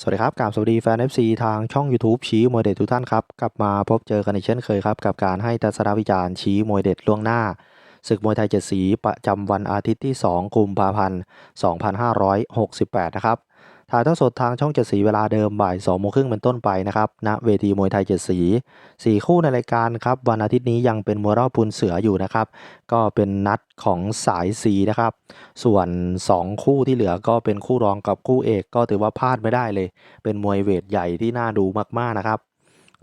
สวัสดีครับกราบสวัสดีแฟน FC ทางช่อง YouTube ชี้มวยเด็ดทุกท่านครับ กลับมาพบเจอกันอีกเช่นเคยครับ กับการให้ทัศนวิจารณ์ชี้มวยเด็ดล่วงหน้า ศึกมวยไทยเจ็ดสีประจำวันอาทิตย์ที่ 2 กุมภาพันธ์ 2568 นะครับ ถ่ายทอดสดทางช่องเจ็ดสีเวลาเดิมบ่าย2โมงครึ่งเป็นต้นไปนะครับณเวทีมวยไทยเจ็ดสี4คู่ในรายการครับวันอาทิตย์นี้ยังเป็นมวยรอบพูนเสืออยู่นะครับ ก็เป็นนัดของสายสีนะครับ ส่วน 2 คู่ที่เหลือก็เป็นคู่รองกับคู่เอกก็ถือว่าพลาดไม่ได้เลย เป็นมวยเวทใหญ่ที่น่าดูมากๆนะครับ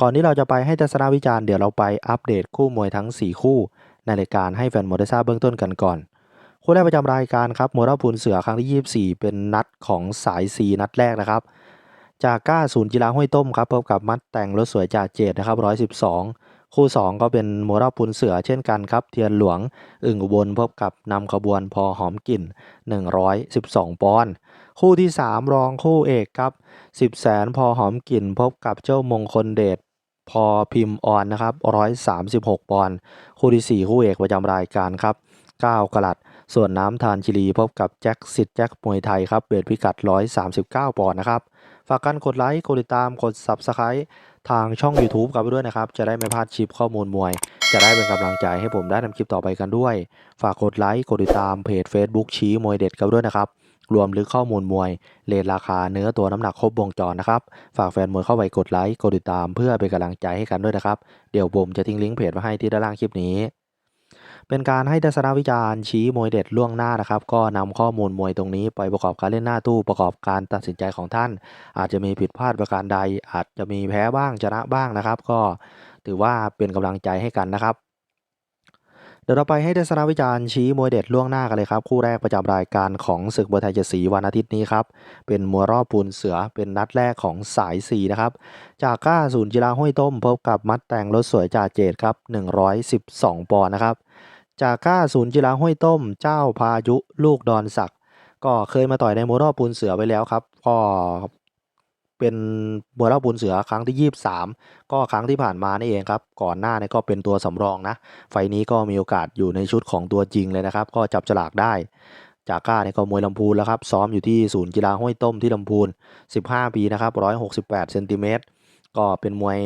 ก่อนที่เราจะไปให้ทัศนวิจารณ์เดี๋ยวเราไปอัปเดตคู่มวยทั้ง 4 คู่ ในรายการให้แฟนมวยได้ทราบเบื้องต้นกันก่อน คู่แรกประจำรายการครับโมรอบพูนเสือครั้งที่ 24 เป็นนัดของสาย 4 นัดแรกนะครับ จากก้าศูนย์กีฬาห้วยต้มครับพบกับมัดแต่งรถสวยจ่าเจดนะครับ 112 คู่ 2 ก็เป็นโมรอบพูนเสือเช่นกันครับเทียนหลวงอึ่งอุบลพบกับนำขบวนพอหอมกลิ่น 112 ปอนด์คู่ที่ 3 รองคู่เอกครับ 10 แสนพอหอมกลิ่น พบกับเจ้ามงคลเดชพอพิมพ์ออนนะครับ136 ปอนด์คู่ที่ 4 คู่เอกประจำรายการครับ 9กลัด ส่วนน้ำทานชิลีพบกับแจ็คสิทธิ์แจ็คมวยไทยครับเวทพิกัด 139 ปอนด์นะครับ ฝากกันกดไลค์ กดติดตาม กด Subscribe ทางช่อง YouTube กันไปด้วยนะครับ จะได้ไม่พลาดคลิปข้อมูลมวย จะได้เป็นกำลังใจให้ผมได้ทำคลิปต่อไปกันด้วย ฝากกดไลค์ กดติดตามเพจ Facebook ชี้มวยเด็ดกันด้วยนะครับ รวมลึกข้อมูลมวย เลทราคาเนื้อตัวน้ำหนักครบวงจรนะครับ ฝากแฟนมวยเข้าไปกดไลค์ กดติดตามเพื่อเป็นกำลังใจให้กันด้วยนะครับ เดี๋ยวผมจะทิ้งลิงก์เพจไว้ให้ที่ด้านล่างคลิปนี้ เป็นการให้ทัศนวิจารณ์ชี้มวยเด็ดล่วงหน้านะครับ ก็นำข้อมูลมวยตรงนี้ไปประกอบการเล่นหน้าตู้ประกอบการตัดสินใจของท่าน อาจจะมีผิดพลาดประการใด อาจจะมีแพ้บ้างชนะบ้างนะครับ ก็ถือว่าเป็นกำลังใจให้กันนะครับเดี๋ยวเราไปให้ทัศนวิจารณ์ชี้มวยเด็ดล่วงหน้ากันเลยครับ คู่แรกประจำรายการของศึกมวยไทยเจ็ดสีวันอาทิตย์นี้ครับ เป็นมวยรอบปูนเสือเป็นนัดแรกของสายสีนะครับ จากก้าศูนย์กีฬาห้วยต้มพบกับมัดแต่งรถสวยจ่าเจดครับ 112 ปอนด์นะครับ จากก้าศูนย์กีฬาห้วยต้ม เจ้าพายุลูกดอนศักดิ์ก็เคยมาต่อยในมวยรอบปูนเสือไปแล้วครับ ก็เป็นมวยรอบปูนเสือครั้งที่ 23 ก็ครั้งที่ผ่านมานี่เองครับ ก่อนหน้านี่ก็เป็นตัวสำรองนะ ไฟนี้ก็มีโอกาสอยู่ในชุดของตัวจริงเลยนะครับ ก็จับฉลากได้จากก้าเนี่ยก็มวยลำพูนแล้วครับ ซ้อมอยู่ที่ศูนย์กีฬาห้วยต้มที่ลำพูน 15 ปีนะครับ 168เซนติเมตรก็เป็นมวย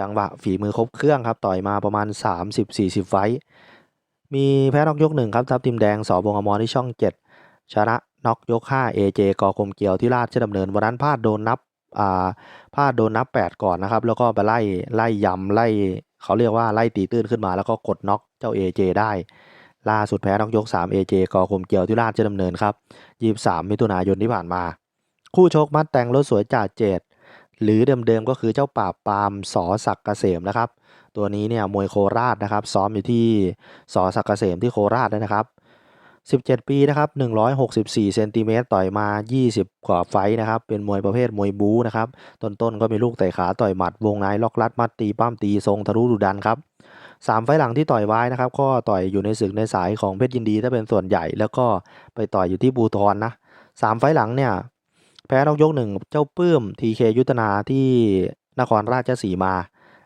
จังหวะฝีมือครบเครื่องครับ ต่อยมาประมาณ 30-40 ไฟต์ มีแพ้น็อกยกหนึ่งครับทับทิมแดงสอบงอมที่ช่อง7ชนะน็อกยก5 AJ กอกรมเกียวที่ราชดำเนินวันนั้นพลาดโดนนับอ่าพลาดโดนนับ 8 ก่อนนะครับ แล้วก็ไปไล่ไล่ยำไล่เขาเรียกว่าไล่ตีตื้นขึ้นมา แล้วก็กดน็อกเจ้า AJ ได้ ล่าสุดแพ้น็อกยก 3 AJ กอกรมเกียวที่ราชดำเนินครับ 23 มิถุนายนที่ผ่านมา คู่ชกมัดแต่งรถสวยจ่าเจด หรือเดิมๆก็คือเจ้าป่าปามสอศักดิ์เกษมนะครับ ตัวนี้เนี่ยมวยโคราชนะครับ ซ้อมอยู่ที่สอศักดิ์เกษมที่โคราชด้วยนะครับ 17 ปีนะครับ164เซนติเมตรต่อยมา 20 กว่าไฟนะครับ เป็นมวยประเภทมวยบู๊นะครับ ต้นๆก็มีลูกเตะขาต่อยหมัดวงในล็อกลัดมัดตีปั้มตีทรงทะลุดุดันครับสามไฟหลังที่ต่อยไว้นะครับ ก็ต่อยอยู่ในศึกในสายของเพชรยินดีถ้าเป็นส่วนใหญ่ แล้วก็ไปต่อยอยู่ที่บูทอนนะสามไฟหลังเนี่ย แพ้นอกยกหนึ่งเจ้าปื้มทีเคยุทธนาที่นครราชสีมา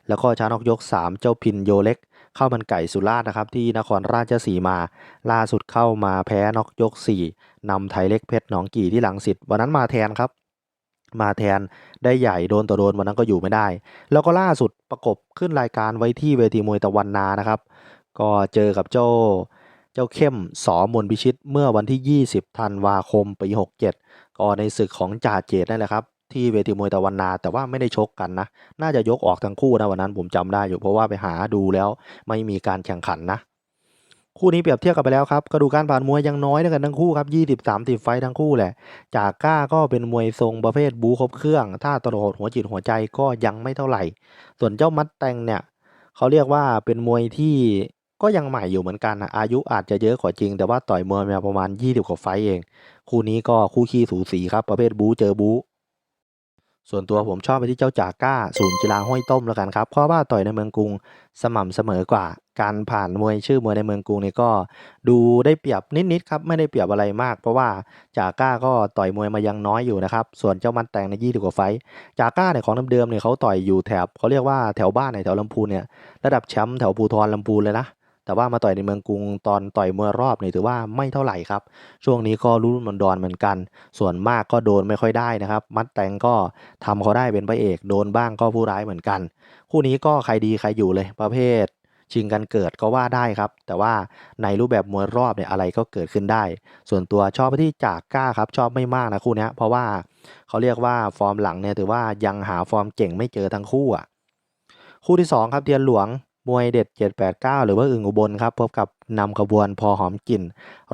แล้วก็ชนะนอกยก 3 เจ้าพินโยเล็ก เข้ามันไก่สุราษฎร์นะครับ ที่นครราชสีมา ล่าสุดเข้ามาแพ้นอกยก 4นำไทยเล็กเพชรหนองกี่ที่หลังสิทธิ์วันนั้นมาแทนครับ มาแทนได้ใหญ่โดนต่อโดนวันนั้นก็อยู่ไม่ได้ แล้วก็ล่าสุดประกบขึ้นรายการไว้ที่เวทีมวยตะวันนานะครับ ก็เจอกับเจ้า เจ้าเข้มสอมนพิชิตเมื่อวันที่ 20ธันวาคมปี 67 ก็ในศึกของจ่าเจตนั่นแหละครับ ที่เวทีมวยตะวันนาแต่ว่าไม่ได้ชกกันนะ น่าจะยกออกทั้งคู่นะวันนั้นผมจำได้อยู่เพราะว่าไปหาดูแล้วไม่มีการแข่งขันนะ คู่นี้เปรียบเทียบกันไปแล้วครับกระดูการผ่านมวยยังน้อยด้วยกันทั้งคู่ครับ20 30 ไฟทั้งคู่แหละ จากก้าก็เป็นมวยทรงประเภทบูครบเครื่อง ถ้าตลอดหัวจิตหัวใจก็ยังไม่เท่าไหร่ ส่วนเจ้ามัดแตงเนี่ยเขาเรียกว่าเป็นมวยที่ ก็ยังใหม่อยู่เหมือนกันนะอายุอาจจะเยอะกว่าจริง แต่ว่าต่อยมวยมาประมาณ 20 กว่าไฟเอง คู่นี้ก็คู่ขี้สูสีครับ ประเภทบูเจอบูส่วนตัวผมชอบไปที่เจ้าจาก้า ศูนย์กีฬาห้วยต้มแล้วกันครับ เพราะว่าต่อยในเมืองกรุงสม่ำเสมอกว่า การผ่านมวยชื่อมวยในเมืองกรุงนี่ก็ดูได้เปรียบนิดๆครับไม่ได้เปรียบอะไรมาก เพราะว่าจาก้าก็ต่อยมวยมายังน้อยอยู่นะครับส่วนเจ้ามันแตงในยี่สิบกว่าไฟต์จาก้าเนี่ยของเดิมๆเนี่ยเขาต่อยอยู่แถบเขาเรียกว่าแถวบ้านในแถวลำพูนเนี่ยระดับแชมป์แถวภูทรลำพูนเลยนะ แต่ว่ามาต่อยในเมืองกรุงตอนต่อยมวยรอบเนี่ยถือว่าไม่เท่าไหร่ครับ ช่วงนี้ก็รุ่นมันดอนเหมือนกัน ส่วนมากก็โดนไม่ค่อยได้นะครับ มัดแตงก็ทำเขาได้เป็นพระเอก โดนบ้างก็ผู้ร้ายเหมือนกัน คู่นี้ก็ใครดีใครอยู่เลยประเภทชิงกันเกิดก็ว่าได้ครับ แต่ว่าในรูปแบบมวยรอบเนี่ยอะไรก็เกิดขึ้นได้ ส่วนตัวชอบที่จากก้าครับชอบไม่มากนะคู่นี้เพราะว่าเขาเรียกว่าฟอร์มหลังเนี่ยถือว่ายังหาฟอร์มเก่งไม่เจอทั้งคู่อะคู่ที่ 2 ครับเทียนหลวง มวยเด็ด 789 หรือว่าอึ่งอุบลครับพบกับนำขบวนพอหอมกลิ่น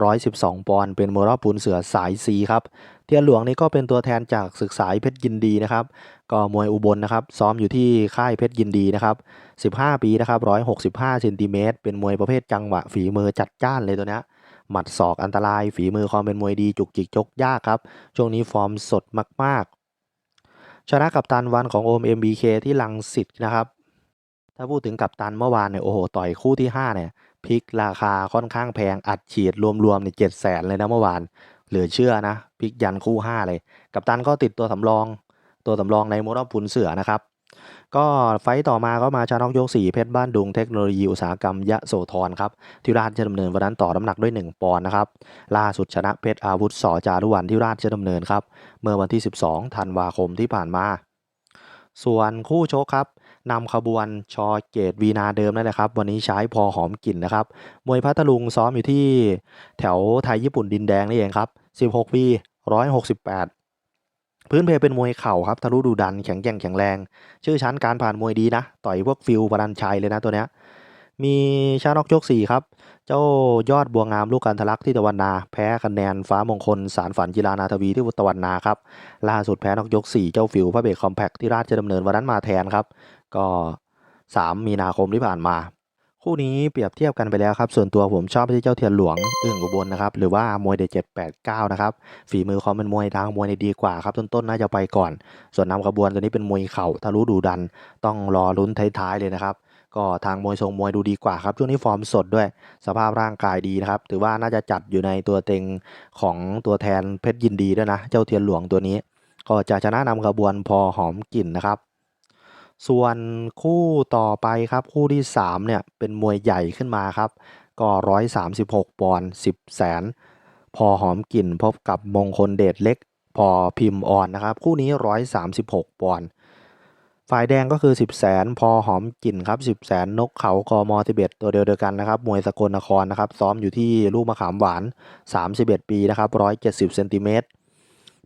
112 ปอนด์เป็นมวยรอบปูนเสือสายสีครับเทียนหลวงนี่ก็เป็นตัวแทนจากศึกษาเพชรยินดีนะครับ ก็มวยอุบลนะครับ ซ้อมอยู่ที่ค่ายเพชรยินดีนะครับ 15 ปีนะครับ 165เซนติเมตรเป็นมวยประเภทจังหวะฝีมือจัดจ้านเลยตัวเนี้ยหมัดศอกอันตราย ฝีมือความเป็นมวยดีจุกจิกจกยากครับ ช่วงนี้ฟอร์มสดมาก ๆ ชนะกับตันวันของโอม MBK ที่ลังสิตนะครับ ถ้าพูดถึงกับตันเมื่อวานเนี่ยโอ้โหต่อยคู่ที่ 5 เนี่ยพลิกราคาค่อนข้างแพงอัดฉีดรวมๆเนี่ยเจ็ดแสนเลยนะเมื่อวาน เหลือเชื่อนะพลิกยันคู่ 5 เลย กับตันก็ติดตัวสำรอง ตัวสำรองในมวยรอบพุนเสือนะครับ ก็ไฟต์ต่อมาก็มาชาน็อกยก 4 เพชรบ้านดุงเทคโนโลยีอุตสาหกรรมยะโสธรครับที่ราชดำเนินวันนั้นต่อน้ำหนักด้วย 1 ปอนด์นะครับล่าสุดชนะเพชรอาวุธสอจารุวันที่ราชดำเนินครับเมื่อวันที่ 12ธันวาคมที่ผ่านมาส่วนคู่ชกครับ นำขบวนชอเกตวีนาเดิมนั่นแหละครับ วันนี้ใช้พอหอมกลิ่นนะครับ มวยพัทลุงซ้อมอยู่ที่แถวไทยญี่ปุ่นดินแดงนี่เองครับ 16 ปี 168 พื้นเพเป็นมวยเข่าครับทะลุดูดันแข็งแกร่งแข็งแรง ชื่อชั้นการผ่านมวยดีนะ ต่อยพวกฟิลปรันชัยเลยนะตัวเนี้ยมีชานอกยก4ครับ เจ้ายอดบัวงามลูกกันทะลักที่ตะวันนา แพ้คะแนนฟ้ามงคล สารฝันกีฬานาทวีที่ตะวันนาครับ ล่าสุดแพ้นอกยก 4 เจ้าฟิวพระเบกคอมแพคที่ราชดำเนินวันนั้นมาแทนครับ ก็ 3 มีนาคมที่ผ่านมา คู่นี้เปรียบเทียบกันไปแล้วครับ ส่วนตัวผมชอบที่เจ้าเทียนหลวงอึ่งอุบลนนะครับ หรือว่ามวยเดเจ็ดแปดเก้านะครับ ฝีมือความเป็นมวยทางมวยในดีกว่าครับ ต้นๆน่าจะไปก่อน ส่วนนำขบวนตัวนี้เป็นมวยเข่าทะลุดูดัน ต้องรอลุ้นท้ายๆเลยนะครับก็ทางมวยทรงมวยดูดีกว่าครับ ช่วงนี้ฟอร์มสดด้วย สภาพร่างกายดีนะครับ ถือว่าน่าจะจัดอยู่ในตัวเต็งของตัวแทนเพชรยินดีด้วยนะ เจ้าเทียนหลวงตัวนี้ ก็จะชนะนำขบวนพอหอมกลิ่นนะครับ ส่วนคู่ต่อไปครับคู่ที่ 3 เนี่ย เป็นมวยใหญ่ขึ้นมาครับ ก็ 136 ปอนด์10 แสน พอหอมกลิ่นพบกับมงคลเดชเล็ก พอพิมพ์อ่อนนะครับ คู่นี้ 136 ปอนด์ฝ่ายแดงก็คือ 10 แสน พอหอมกลิ่นครับ 10 แสน นกเขากมทิเบตตัวเดียวเดียวกันนะครับ มวยสกลนครนะครับ ซ้อมอยู่ที่ลูกมะขามหวาน 31 ปีนะครับ 170 เซนติเมตร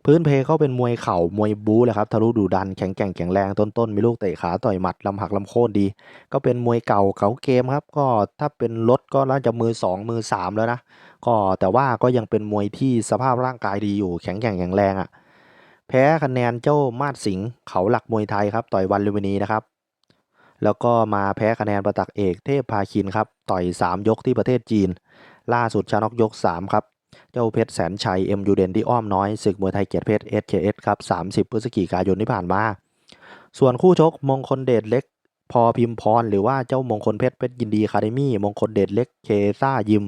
พื้นเพเขาเป็นมวยเข่ามวยบู๊แหละครับทะลุดุดันแข็งแกร่งแข็งแรงต้นๆมีลูกเตะขาต่อยหมัดลำหักลำโค่นดี ก็เป็นมวยเก่าเก่าเกมครับ ก็ถ้าเป็นรถก็น่าจะมือ 2 มือ 3 แล้วนะก็แต่ว่าก็ยังเป็นมวยที่สภาพร่างกายดีอยู่แข็งแกร่งแข็งแรงอะ่ะแพ้คะแนนเจ้ามาดสิงห์เขาหลักมวยไทยครับต่อยวันลุมพินีนะครับแล้วก็มาแพ้คะแนนประตักเอกเทพพาคินครับต่อย 3 ยกที่ประเทศจีน ล่าสุดชนะกยก 3 ครับ เจ้าเพชรแสนชัยเอ็มยูเดนที่อ้อมน้อยศึกมวยไทยเกียรติเพชร SKS ครับ 30 พฤศจิกายนที่ผ่านมา ส่วนคู่ชกมงคลเดชเล็ก พอพิมพร หรือว่าเจ้ามงคลเพชรเพชรยินดีคาเดมี่มงคลเดชเล็กเคซ่ายิม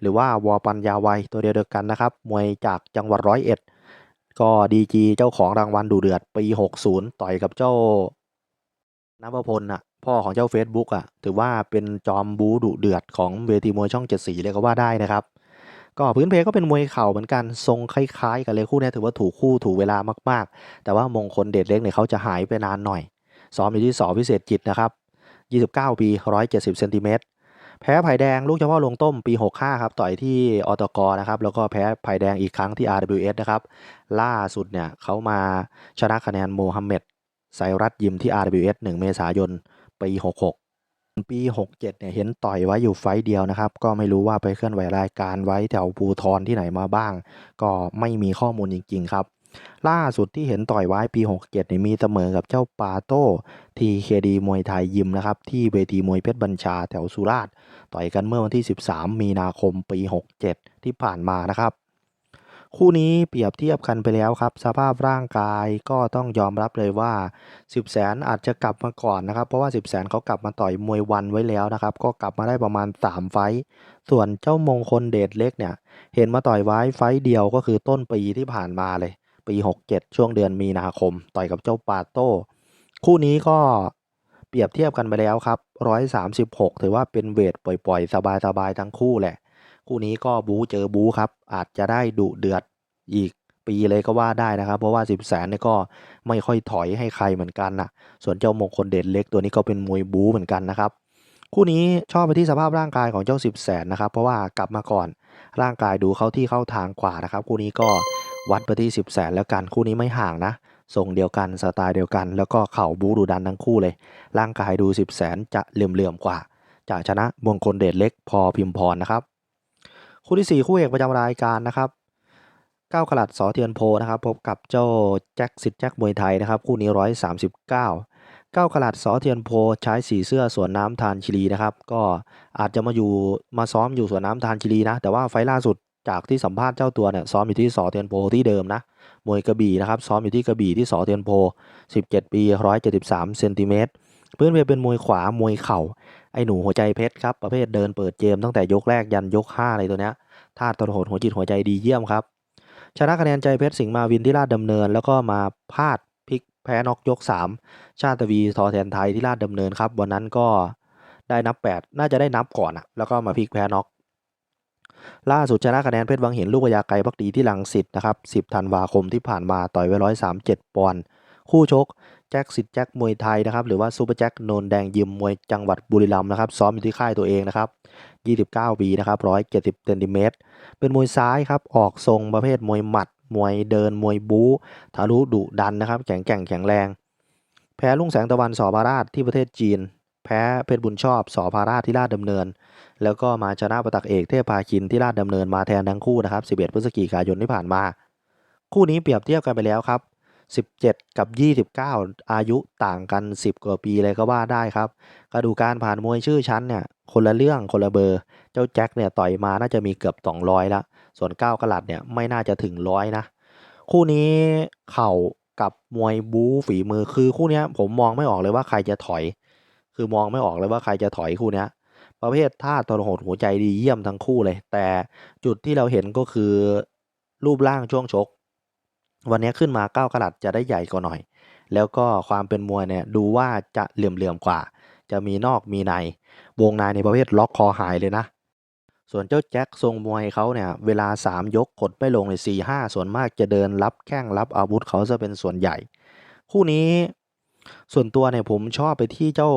หรือว่าวอปัญญาวัยตัวเดียวกันนะครับ มวยจากจังหวัดร้อยเอ็ดก็ดีจีเจ้าของรางวัลดูเดือดปี 60 ต่อยกับเจ้านภพลน่ะพ่อของเจ้า Facebook อะถือว่าเป็นจอมบูดุเดือดของเวทีมวยช่องเจ็ดสีเลยก็ว่าได้นะครับ ก็พื้นเพก็เป็นมวยเข่าเหมือนกันทรงคล้ายๆ กันเลยคู่นี้ถือว่าถูกคู่ถูกเวลามากๆ แต่ว่ามงคลเดชเล็กเนี่ยเขาจะหายไปนานหน่อยซ้อมอยู่ที่สอพิเศษจิตนะครับ 29 ปี 170เซนติเมตรแพ้ไผ่แดงลูกเฉพาะลงต้มปี 65 ครับ ต่อยที่อตกนะครับ แล้วก็แพ้ไผ่แดงอีกครั้งที่ RWS นะครับ ล่าสุดเนี่ยเขามาชนะคะแนนโมฮัมเหม็ดไซรัตยิมที่ RWS 1 เมษายนปี 66 ปี67เนี่ยเห็นต่อยไว้อยู่ไฟเดียวนะครับ ก็ไม่รู้ว่าไปเคลื่อนไหวรายการไว้แถวภูทรที่ไหนมาบ้าง ก็ไม่มีข้อมูลจริง ๆ ครับ ล่าสุดที่เห็นต่อยไว้ปี 67เนี่ยมีเสมอกับเจ้าปาโต้ทีเคดีมวยไทยยิมนะครับ ที่เวทีมวยเพชรบัญชาแถวสุราษฎร์ต่อยกันเมื่อวันที่ 13 มีนาคมปี 67 ที่ผ่านมานะครับ คู่นี้เปรียบเทียบกันไปแล้วครับ สภาพร่างกายก็ต้องยอมรับเลยว่า 10 แสนอาจจะกลับมาก่อนนะครับ เพราะว่า 10 แสนเขากลับมาต่อยมวยวันไว้แล้วนะครับ ก็กลับมาได้ประมาณ 3 ไฟส่วนเจ้ามงคลเดชเล็กเนี่ย เห็นมาต่อยไว้ไฟเดียวก็คือต้นปีที่ผ่านมาเลย ปี 67 ช่วงเดือนมีนาคม ต่อยกับเจ้าปาโต้ คู่นี้ก็เปรียบเทียบกันไปแล้วครับ136 ถือว่าเป็นเวทปล่อยๆ สบายๆทั้งคู่แหละ คู่นี้ก็บู๊เจอบู๊ครับ อาจจะได้ดุเดือดอีกปีเลยก็ว่าได้นะครับ เพราะว่า10แสนเนี่ยก็ไม่ค่อยถอยให้ใครเหมือนกันนะส่วนเจ้ามงคลเดชเล็กตัวนี้ก็เป็นมวยบู๊เหมือนกันนะครับ คู่นี้ชอบไปที่สภาพร่างกายของเจ้า10แสนนะครับ เพราะว่ากลับมาก่อนร่างกายดูเข้าที่เข้าทางกว่านะครับ คู่นี้ก็วัดไปที่10แสนแล้วกันคู่นี้ไม่ห่างนะทรงเดียวกันสไตล์เดียวกัน แล้วก็เข่าบู๊ดุดันทั้งคู่เลย ร่างกายดู10แสนจะเหลื่อมๆกว่าจะชนะมงคลเดชเล็กพอพิมพรนะครับ คู่ที่ 4 คู่เอกประจำรายการนะครับก้าวขลัดสอเทียนโพนะครับพบกับเจ้าแจ็คสิทธิ์แจ็คมวยไทยนะครับคู่นี้139ก้าวขลัดสอเทียนโพใช้สีเสื้อสวนน้ำทานชิลีนะครับก็อาจจะมาอยู่มาซ้อมอยู่สวนน้ำทานชิลีนะ แต่ว่าไฟล์ล่าสุดจากที่สัมภาษณ์เจ้าตัวเนี่ยซ้อมอยู่ที่สอเทียนโพที่เดิมนะมวยกระบี่นะครับซ้อมอยู่ที่กระบี่ที่สอเทียนโพ 17 ปี 173 เซนติเมตรพื้นเพเป็นมวยขวามวยเข่า ไอ้หนูหัวใจเพชรครับประเภทเดินเปิดเกมตั้งแต่ยกแรกยันยก5เลยตัวเนี้ยธาตุตรโหดหัวจิตหัวใจดีเยี่ยมครับ ชนะคะแนนใจเพชรสิงห์มาวินที่ลาดดำเนิน แล้วก็มาพลาดพลิกแพ้น็อกยก 3 ชาติวีทอแทนไทยที่ลาดดำเนินครับวันนั้นก็ได้นับ 8 น่าจะได้นับก่อนอะแล้วก็มาพลิกแพ้น็อกล่าสุดชนะคะแนนเพชรวังเห็นลูกพยาไกรพักดีที่ลังสิตนะครับ 10 ธันวาคมที่ผ่านมาต่อยไว้137 ปอนด์ คู่ชกแจ็คสิทธิ์แจ็คมวยไทยนะครับหรือว่าซูเปอร์แจ็คโนนแดงยิมมวยจังหวัดบุรีรัมย์นะครับซ้อมอยู่ที่ค่ายตัวเองนะครับ29ปีนะครับ170เซนติเมตรเป็นมวยซ้ายครับออกทรงประเภทมวยหมัด มวยเดินมวยบู๊ทะลุดุดันนะครับแข็งแกร่งแข็งแรง แพ้ลุงแสงตะวันสอพาราชที่ประเทศจีน แพ้เพชรบุญชอบสอพาราชที่ราชดำเนิน แล้วก็มาชนะประตักเอกเทพพาคินที่ราชดำเนินมาแทนทั้งคู่นะครับ11พฤศจิกายนที่ผ่านมา คู่นี้เปรียบเทียบกันไปแล้วครับ 17 กับ 29 อายุต่างกัน 10 กว่าปีเลยก็ว่าได้ครับกระดูการผ่านมวยชื่อชั้นเนี่ยคนละเรื่องคนละเบอร์ เจ้าแจ็คเนี่ยต่อยมาน่าจะมีเกือบ 200 ละ ส่วนก้าวกลัดเนี่ยไม่น่าจะถึงร้อยนะ คู่นี้เข่ากับมวยบู๊ฝีมือคือคู่นี้ผมมองไม่ออกเลยว่าใครจะถอย คือมองไม่ออกเลยว่าใครจะถอยคู่นี้ประเภทท่าตรหดหัวใจดีเยี่ยมทั้งคู่เลย แต่จุดที่เราเห็นก็คือรูปร่างช่วงชก วันนี้ขึ้นมาก้ากระดัดจะได้ใหญ่กว่าหน่อย แล้วก็ความเป็นมวยเนี่ยดูว่าจะเหลื่อมๆกว่า จะมีนอกมีใน วงในในประเภทล็อกคอหายเลยนะ ส่วนเจ้าแจ็คทรงมวยเขาเนี่ยเวลา 3 ยกกดไม่ลงใน4 5 ส่วนมากจะเดินรับแข้งรับอาวุธเขาจะเป็นส่วนใหญ่ คู่นี้ส่วนตัวเนี่ยผมชอบไปที่เจ้า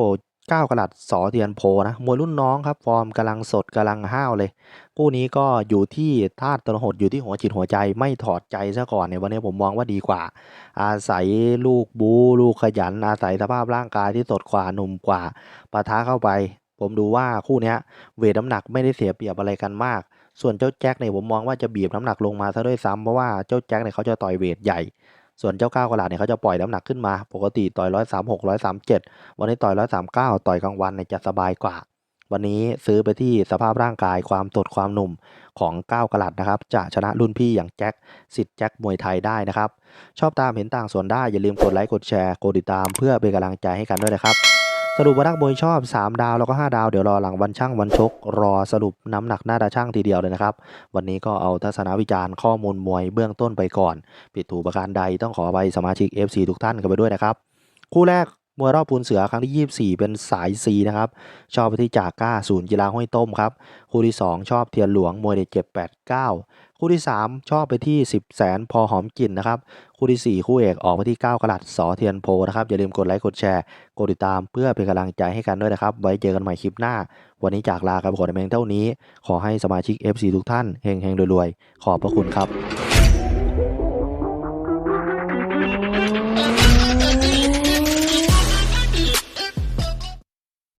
ก้ากระดัดสอเทียนโพนะมวยรุ่นน้องครับ ฟอร์มกำลังสดกำลังห้าวเลยคู่นี้ก็อยู่ที่ธาตุตระหดอยู่ที่หัวจิตหัวใจไม่ถอดใจซะก่อนในยวันนี้ผมมองว่าดีกว่า อาศัยลูกบูลูกขยัน อาศัยสภาพร่างกายที่สดกว่าหนุ่มกว่าปะทะเข้าไป ผมดูว่าคู่นี้เวทน้ำหนักไม่ได้เสียเปรียบอะไรกันมาก ส่วนเจ้าแจ็คเนี่ยผมมองว่าจะบีบน้ำหนักลงมาซะด้วยซ้ำเพราะว่าเจ้าแจ็คเนี่ยเขาจะต่อยเวทใหญ่ ส่วนเจ้าก้าวกระดาษเนี่ยเขาจะปล่อยน้ำหนักขึ้นมา ปกติต่อยร้อยสามหกร้อยสามเจ็ดวันนี้ต่อยร้อยสามเก้าต่อยกลางวันเนี่ยจะสบายกว่า วันนี้ซื้อไปที่สภาพร่างกายความสดความหนุ่มของก้าวกระลัดนะครับ จะชนะรุ่นพี่อย่างแจ็คสิทธิ์แจ็คมวยไทยได้นะครับ ชอบตามเห็นต่างส่วนได้อย่าลืมกดไลค์กดแชร์กดติดตาม เพื่อเป็นกำลังใจให้กันด้วยนะครับ สรุปว่านักมวยชอบ 3 ดาวแล้วก็ 5 ดาวเดี๋ยวรอหลังวันช่างวันชก รอสรุปน้ำหนักหน้าตาช่างทีเดียวเลยนะครับ วันนี้ก็เอาทัศนวิจารณ์ข้อมูลมวยเบื้องต้นไปก่อน ผิดถูกประการใดต้องขอไปสมาชิก FC ทุกท่านกันไปด้วยนะครับ คู่แรก มวยรอบปูนเสือครั้งที่ 24 เป็นสาย C นะครับชอบไปที่จากก้าศูนย์กีฬาห้วยต้มครับคู่ที่ 2 ชอบเทียนหลวงมวยเด็ดเจ็บ8 9 คู่ที่ 3 ชอบไปที่ 10 แสนพอหอมกลิ่นนะครับคู่ที่ 4 คู่เอกออกไปที่ 9 กลัดสอเทียนโพนะครับอย่าลืมกดไลค์กดแชร์กดติดตามเพื่อเป็นกำลังใจให้กันด้วยนะครับ ไว้เจอกันใหม่คลิปหน้า วันนี้จากลากันไปก่อนเพียงเท่านี้ ขอให้สมาชิก FC ทุกท่านเฮงๆรวยๆขอบพระคุณครับ